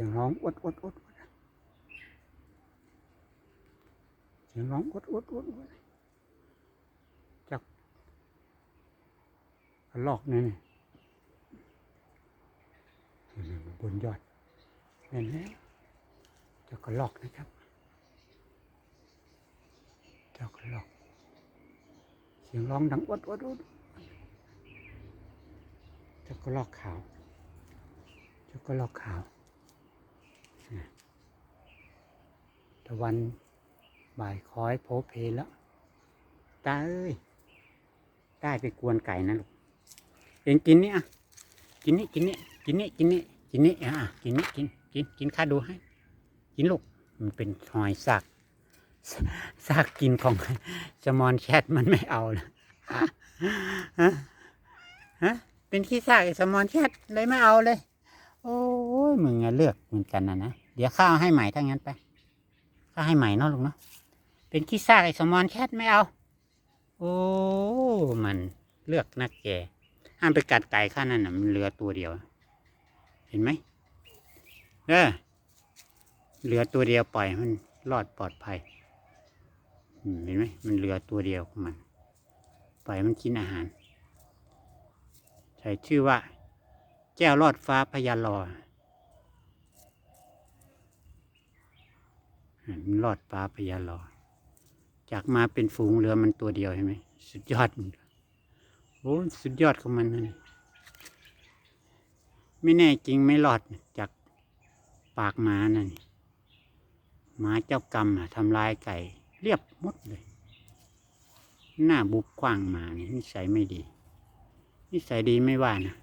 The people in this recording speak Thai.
สียงร้องอดอดอดอดเสียงร้องอดอดอดอดจากลอกนี่นี่บนยอดเห็นแล้วเจ้ากระลอกนะครับจ้ากระลอก เสียงร้องดังอดอดอดจ้ากระลอกขาวจ้ากระลอกขาว ตะวันบ่ายคอยโพเพแล้วตาเอ้ยได้ไปกวนไก่นะลูกเองกินนี่อะกินนี่กินนี่กินนี่กินนี่กินนี่อะกินนี่กินกินกินข้าดูให้ กินลูกมันเป็นหอยสักซากกินของสมอนแชทมันไม่เอานะฮะฮะเป็นขี้ซากสมอนแชทเลยไม่เอาเลย โอ้ยมึงเลือกเหมือนกันนะนะ เดี๋ยวข้าวให้ใหม่ถ้างั้นไป ข้าให้ใหม่เนาะลูกเนาะเป็นขี้ซากไอ้สมอนแคทไม่เอา โอ้มันเลือกนักแกห้ามไปกัดไก่ข้านั่นน่ะมันเหลือตัวเดียว เห็นไหมเออเหลือตัวเดียวปล่อยมันรอดปลอดภัยเห็นไหมมันเหลือตัวเดียวของมัน ปล่อยมันกินอาหาร ใช้ชื่อว่า แก้วรอดฟ้าพญาลออะ มันรอดฟ้าพญาลอจากมาเป็นฝูงเรือมันตัวเดียวใช่ไหมสุดยอดโอ้สุดยอดของมันนั่นไม่แน่จริงไม่รอดจากปากหมานั่นหมาเจ้ากรรมอะทำลายไก่ เรียบมดเลย หน้าบุบกว้างหมานี่นิสัยไม่ดี นิสัยดีไม่ว่านะ